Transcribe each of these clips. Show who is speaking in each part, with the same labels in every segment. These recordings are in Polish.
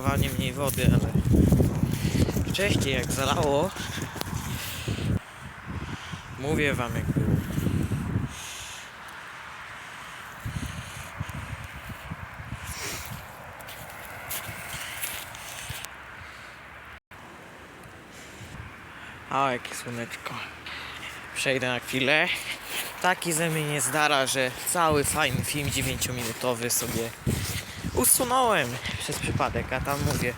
Speaker 1: zdecydowanie mniej wody, ale wcześniej jak zalało, mówię wam jak było. O, jakie słoneczko. Przejdę na chwilę. Taki ze mnie nie zdara, że cały fajny film 9-minutowy sobie usunąłem przez przypadek, a tam mówię,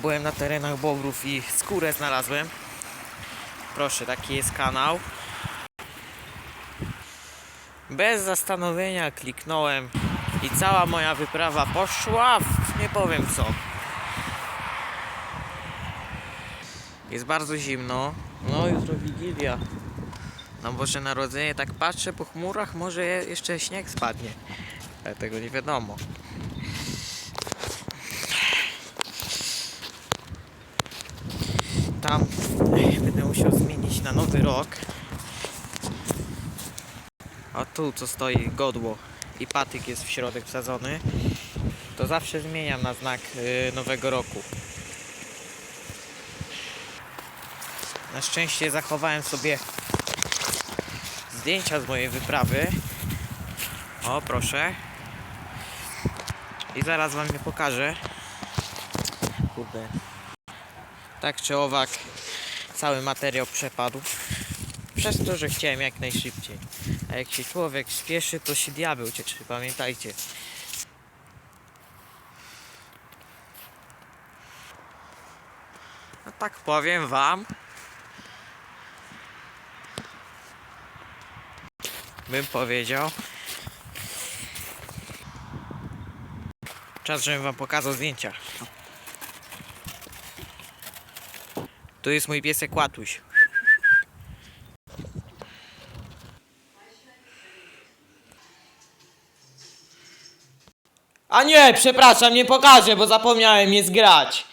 Speaker 1: byłem na terenach Bobrów i skórę znalazłem. Proszę, taki jest kanał. Bez zastanowienia kliknąłem i cała moja wyprawa poszła w nie powiem co. Jest bardzo zimno. No jutro Wigilia. Na Boże Narodzenie tak patrzę po chmurach, może je- jeszcze śnieg spadnie. Ale tego nie wiadomo. Tam będę musiał zmienić na nowy rok. A tu co stoi godło i patyk jest w środek wsadzony, to zawsze zmieniam na znak y, nowego roku. Na szczęście zachowałem sobie zdjęcia z mojej wyprawy. O, proszę. I zaraz wam je pokażę. Kurde. Tak czy owak, cały materiał przepadł. Przez to, że chciałem jak najszybciej. A jak się człowiek spieszy, to się diabeł cieszy, pamiętajcie. No tak powiem wam. Bym powiedział. Czas, żebym wam pokazał zdjęcia. Tu jest mój piesek Łatuś. A nie, przepraszam, nie pokażę, bo zapomniałem je zgrać.